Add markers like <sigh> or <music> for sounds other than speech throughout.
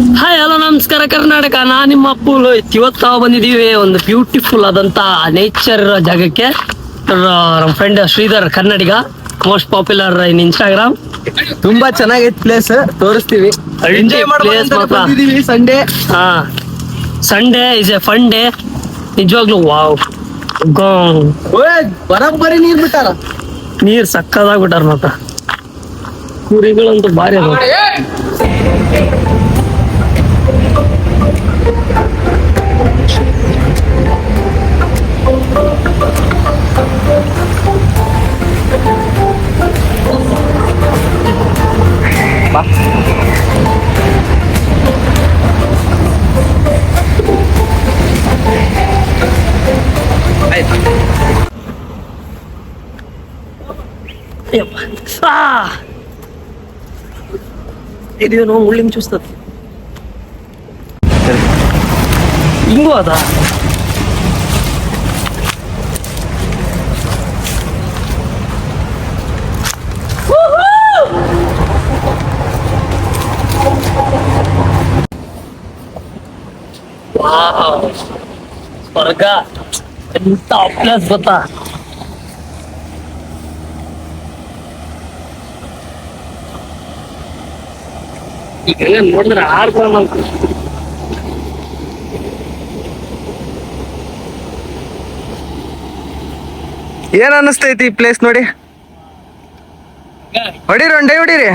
Hi hello ನಮಸ್ಕಾರ ಕರ್ನಾಟಕ. ನಾ ನಿಮ್ಮ ಅಪ್ಪುಲು ಇವತ್ತು ನಾವು ಬಂದಿದ್ದೀವಿ ಒಂದು ಬ್ಯೂಟಿಫುಲ್ ಆದಂತ ನೇಚರ್ ಜಾಗಕ್ಕೆ. ರ- ನಮ್ಮ friend Shridhar Kannadiga. Most popular in Instagram ತುಂಬಾ ಚೆನ್ನಾಗೈತೆ ಪ್ಲೇಸ್ ತೋರಿಸ್ತೀವಿ. ಎಂಜಾಯ್ place ಮಾತ್ರ. ಸಂಡೇ ಹಾ. Sunday is a fun day ನಿಜವಾಗ್ಲೂ ವಾವ್ ಬರಬ್ಬರಿ ನೀರ್ ಬಿಟ್ಟಾರ? ನೀರ್ ಸಕ್ಕದಾಗ್ಬಿಟ್ಟಾರ ಮಾತ್ರ. ಕುರಿಗಳಂತೂ ಭಾರಿ ಅದಾವ. ಇದೇನೋ ಮುಳ್ಳಿನ ಚೂಸ್ತದ ಹಿಂಗೂ ಅದ ಸ್ವರ್ಗ ಎಂತ ಅಪ್ಲಾಸ್ ಗೊತ್ತಾ ಈಗ ನೋಡಿದ್ರೆ ಆಡ್ತಾರ ನಾವು ಏನ್ ಅನಿಸ್ತೈತಿ ಈ ಪ್ಲೇಸ್ ನೋಡಿ? ಹೊಡಿರಿ ಒಂದ್ ಡೈ ಹೊಡಿರಿ.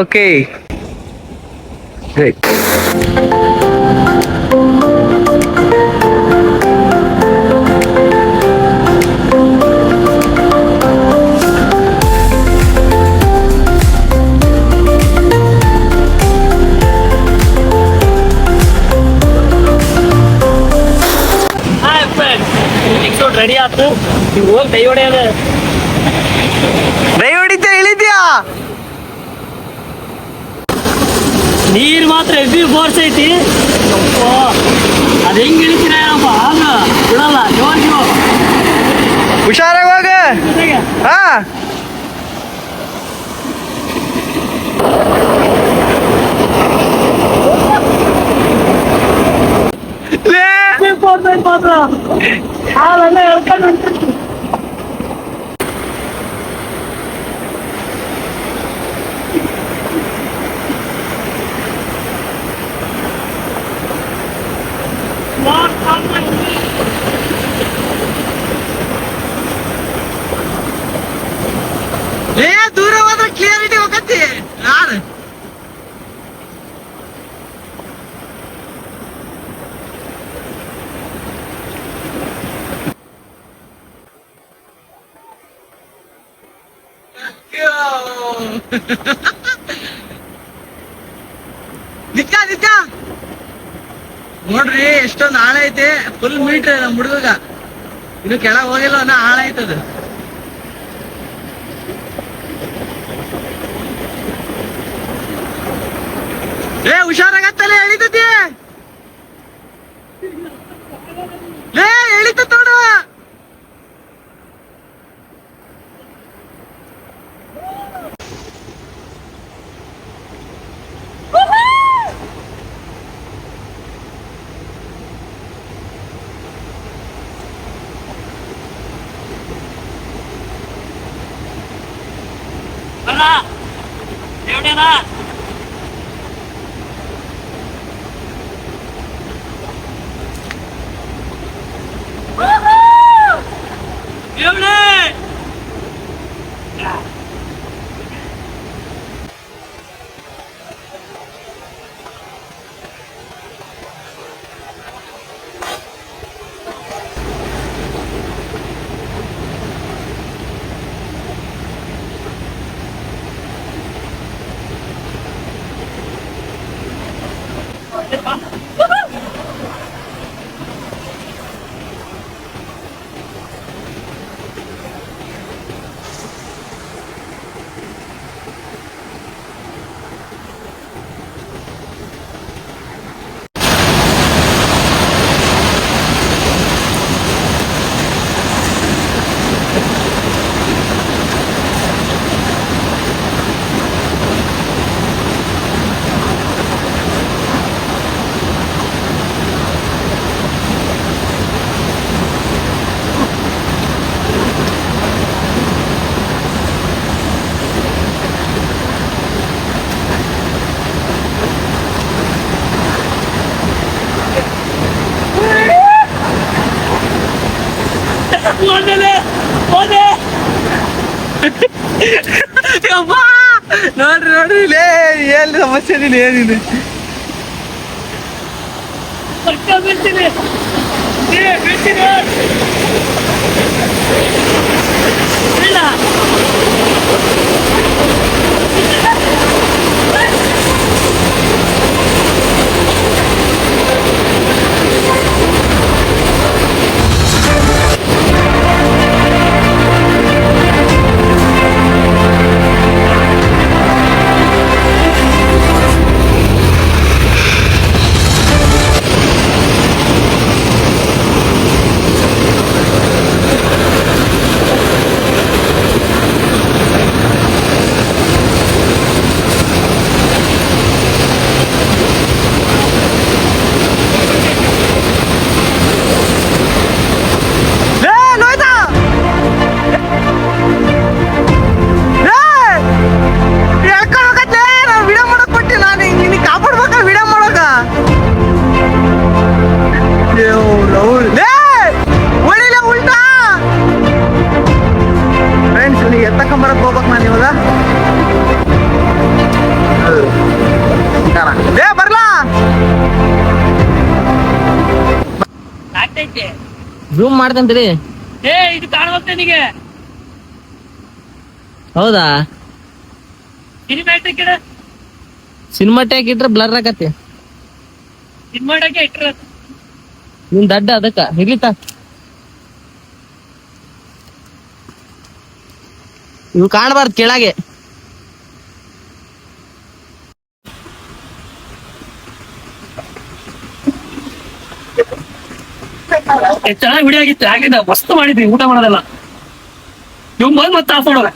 ಓಕೆ ಹಾಯ್ ರೆಡಿ ಆಯ್ತು. ನೀವು ಹೋಗಿ ಕೈ ಹೊಡೆಯೋದು. ಕೈ ಹೊಡಿತ ಇಳಿದ್ಯಾ? ನೀರ್ ಮಾತ್ರ ಹೆವಿ ಫೋರ್ಸ್ ಐತಿ ಅಪ್ಪಾ, ಅದ್ ಹೆಂಗ್ ಇಳಿತೀರ ಏನಪ್ಪ ಆಗ ಬಿಡಲ್ಲ ಜೋರ್ಗಿರೋ ಹುಷಾರಾಗಿ ಹೋಗ ಜೊತೆಗೆ ಹಾ ಲೇ, ಫೋರ್ಸ್ ಐತಿ ನಿತ್ಯ ನಿತ್ಯ. ನೋಡ್ರಿ, ಎಷ್ಟೊಂದು ಆಳ ಐತೆ. ಫುಲ್ ಮೀಟ್ರ್ ನಮ್ ಹುಡುಗ ಇನ್ನು ಕೆಳ ಹೋಗಿಲ್ಲ ಅನ್ನೋ ಆಳ ಐತದ ಏ ಹುಷಾರಾಗತ್ತಲ್ಲ ಎಳಿತತಿ? 啊榴莲啊 ನೋಡ್ರಿ ಲೇ ಏನ್ ಸಮಸ್ಯೆ ಇಲ್ಲ ಏನಿದೆ ಇಲ್ಲ. ಮಾಡ್ತಂತ್ರಿ? ಏ ಇದು ಕಾಣುತ್ತೆ ನಿನಗೆ. ಹೌದಾ? ಸಿನಿಮ್ಯಾಟಿಕ್ ಇಡ ಸಿನಿಮಾ ಟ್ಯಾಕ್ ಇಟ್ರೆ ಬ್ಲರ್ ಆಗತ್ತೆ. ಸಿನಿಮಾಟಕ್ಕೆ ಇಟ್ರ? ನಿನ್ ದಡ್ಡ ಅದಕ್ಕ. ಹಿಡಿತ ಇವು ಕಾಣಬಾರ್ದು ಕೆಳಗೆ. ಚೆನ್ನಾಗಿ ವಿಡಿಯೋ ಆಗಿತ್ತು. ಆಗಿದ್ದ ಮಸ್ತ್ ಮಾಡಿದ್ವಿ ಊಟ ಮಾಡೋದೆಲ್ಲ. ಇವ್ ಬಂದ್ ಮತ್ತೆ ಆಫ್ ಮಾಡೋಣ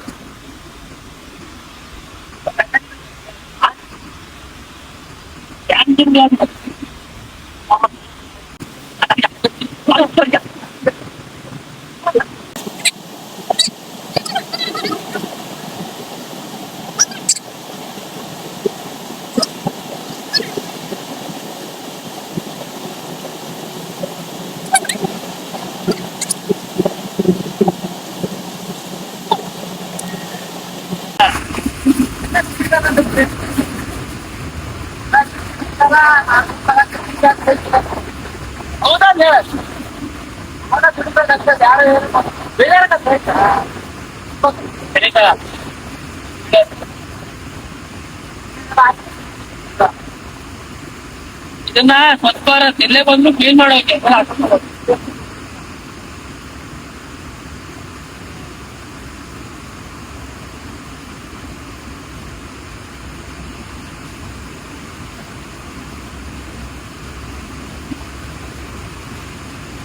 ಇದನ್ನ ಸ್ವಲ್ಪ ಇಲ್ಲೇ ಬಂದು ಕ್ಲೀನ್ ಮಾಡೋಕೆ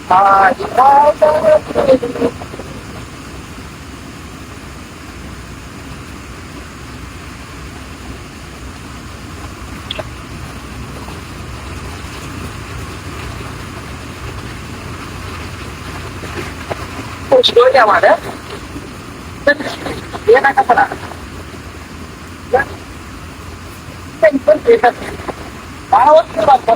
啊你好的谢谢你我去多一点吧别别那个不能来来你们别的啊我知道我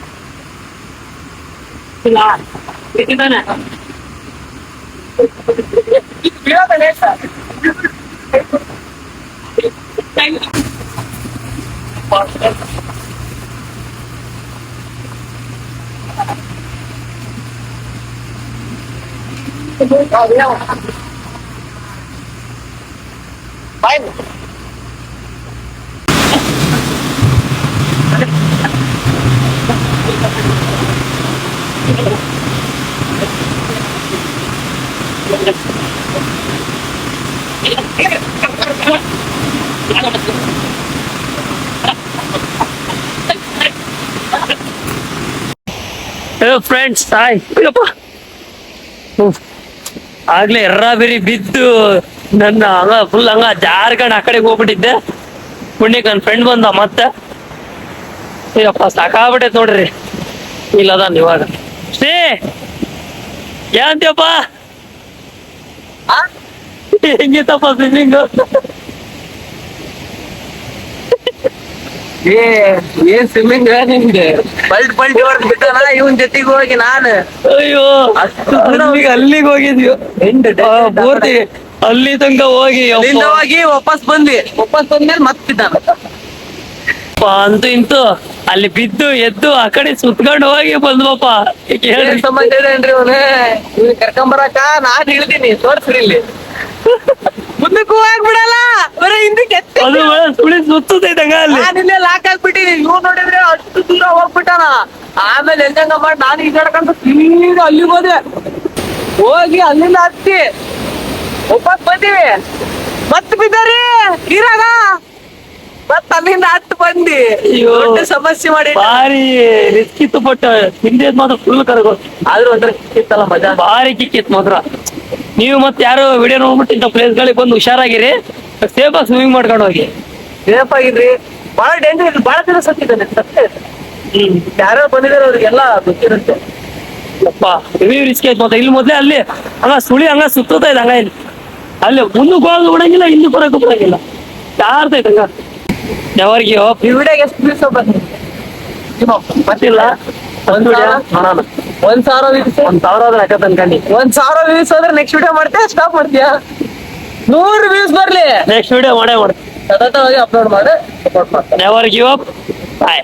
Sila. Dito na na. Bila ka nesa. Thank you. Oh, Bye. ಬೇಕಿದ್ದಾನೆ ಫ್ರೆಂಡ್ಸ್ ಹಾಯ್ ಹ್ಮ್. ಆಗ್ಲೇ ಎರ್ರ ಬೇರಿ ಬಿದ್ದು ನನ್ನ ಹಂಗ ಫುಲ್ ಹಂಗ ಜಾರ್ಕಂಡ್ ಆ ಕಡೆಗೆ ಹೋಗ್ಬಿಟ್ಟಿದ್ದೆ. ಪುಣ್ಯಕ್ಕೆ ನನ್ನ ಫ್ರೆಂಡ್ ಬಂದ ಮತ್ತೆ. ಅಯ್ಯಪ್ಪ ಸಾಕಾಗ್ಬಿಟ್ಟೈತೆ ನೋಡ್ರಿ. ಇಲ್ಲದ ಇವಾಗ. ಶ್ರೀ ಏನಂತೀಯಪ್ಪ ಆ? ಹೆಂಗಿತ್ತಪ್ಪ ಸ್ವಿಮ್ಮಿಂಗ್ ಏ ಏನ್ ಸ್ವಿಮ್ಮಿಂಗ್ ನಿಮ್ಗೆ ಬಲ್ಟ್ ಬಲ್ಟ್ ಹೊಡೆದ್ ಬಿಟ್ಟನ? ಇವನ್ ಜೊತೆಗೆ ಹೋಗಿ ನಾನು. ಅಯ್ಯೋ ಅಲ್ಲಿಗೆ ಅಲ್ಲಿಗೆ ಹೋಗಿದ್ವಿ ಪೂರ್ತಿ ಅಲ್ಲಿ ತನಕ ಹೋಗಿ. ಅಲ್ಲಿಂದ ಹೋಗಿ ವಾಪಸ್ ಬಂದ್ವಿ. ವಾಪಸ್ ಬಂದ್ಮೇಲೆ ಮತ್ತಿದ್ದಾನ. ಅಂತ ಇಂತು ಅಲ್ಲಿ ಬಿದ್ದು ಎದ್ದು ಆ ಕಡೆ ಸುತ್ಕೊಂಡು ಹೋಗಿ ಬಂದ್ವಪ್ಪ. ಏನ್ ಸಂಬಂಧ ಸಂಬಂಧ ಇದೇನ್ರಿ ಇವನು ಕರ್ಕೊಂಬರಕ ನಾನ್ ಹೇಳ್ತೀನಿ ತೋರ್ಸ್ರಿ ಇಲ್ಲಿ. <laughs> ಮುಂದಕ್ಕೂ ಹೋಗ್ಬಿಡಲ್ಲ. ಹಿಂದಕ್ಕೆ ಎತ್ತಿ ಅದು ಸುಳಿ ಅಲ್ಲಿ. ಲಾಕ್ ಹಾಕ್ಬಿಟ್ಟಿನಿ ಇವ್ ನೋಡಿದ್ರೆ ಅಷ್ಟು ದೂರ ಹೋಗ್ಬಿಟ್ಟಾನ. ಆಮೇಲೆ ಹೆಂಗ ಮಾಡಿ ನಾನು ಈಜಾಡ್ಕೊಂಡು ಸೀದಾ ಅಲ್ಲಿ ಹೋದೆ. ಹೋಗಿ ಅಲ್ಲಿಂದ ಹತ್ತಿ. ವಾಪಸ್ ಬಂದಿವಿ. ಮತ್ ಬಿದ್ದಾರಿ ಇರಾಗ? ಮತ್ ಅಲ್ಲಿಂದ ಹತ್ತು ಬಂದಿ. ದೊಡ್ಡ ಸಮಸ್ಯೆ ಮಾಡಿ ಭಾರಿ ರಿಸ್ಕ್ ಇತ್ತು ಬಟ್ ಹಿಂದೆ ಮಾತ್ರ ಫುಲ್ ಕರಗೋ. ಆದ್ರೂ ಒಂಥರ ಕಿತ್ತಲ್ಲ ಮಜಾ. ಭಾರಿ ಕಿಕ್ಕಿತ್ತು ಮಾತ್ರ. ನೀವು ಮತ್ತೆ ಯಾರು ವಿಡಿಯೋ ನೋಡ್ಬಿಟ್ಟು ಇಂಥ ಪ್ಲೇಸ್ಗಳಿಗೆ ಬಂದು ಹುಷಾರಾಗಿರಿ. ಸೇಫ್ ಆಗಿ ಸ್ವಿಮ್ಮಿಂಗ್ ಮಾಡ್ಕೊಂಡು ಹೋಗಿ. ಸೇಫ್ ಆಗಿದ್ರಿ. ಬಹಳ ಡೇಂಜರ್ ಬಹಳ ಜನ ಸತ್ತಿದ್ದಾನೆ ಸತ್ತೇ. ಬಂದಿದಾರೆ ಬಂದಿದ್ದಾರೆ ಅವ್ರಿಗೆಲ್ಲ ಗೊತ್ತಿರುತ್ತೆ. ಅಪ್ಪ ಹೆವಿ ರಿಸ್ಕ್ ಆಯ್ತು ಮತ್ತೆ. ಇಲ್ಲಿ ಮೊದ್ಲೇ ಅಲ್ಲಿ ಹಂಗ ಸುಳಿ ಹಂಗ ಸುತ್ತ ಇದೆ ಹಂಗ ಇಲ್ಲಿ. ಅಲ್ಲಿ ಮುಂದಕ್ಕೆ ಹೋಗೋದು ಬಿಡಂಗಿಲ್ಲ ಹಿಂದೆ ಬರಕ್ ಬಿಡಂಗಿಲ್ಲ. ಜಾರ್ತೈತೆ ಹಂಗ. ಯಾವಾರಿಗೆ ವಿಡಿಯೋಗೆ ಎಷ್ಟು ವ್ಯೂಸ್ ಗೊತ್ತಿಲ್ಲ. ಒಂದ್ ನೋಡೋಣ ಒಂದ್ ಸಾವಿರ ವ್ಯೂಸ್ ಒಂದ್ ಸಾವಿರ ಆದ್ರೆ ಹಾಕತ್ ಅನ್ಕಂಡಿ ಒಂದ್ ಸಾವಿರ ವ್ಯೂಸ್ ಆದ್ರೆ ನೆಕ್ಸ್ಟ್ ವಿಡಿಯೋ ಮಾಡ್ತೀಯ? ಸ್ಟಾಪ್ ಮಾಡ್ತೀಯಾ? ನೂರು ವ್ಯೂಸ್ ಬರ್ಲಿ. ನೆಕ್ಸ್ಟ್ ವಿಡಿಯೋ ಮಾಡೇ ಮಾಡ್ತೀನಿ. ಸತತವಾಗಿ ಅಪ್ಲೋಡ್ ಮಾಡಿ support never give up bye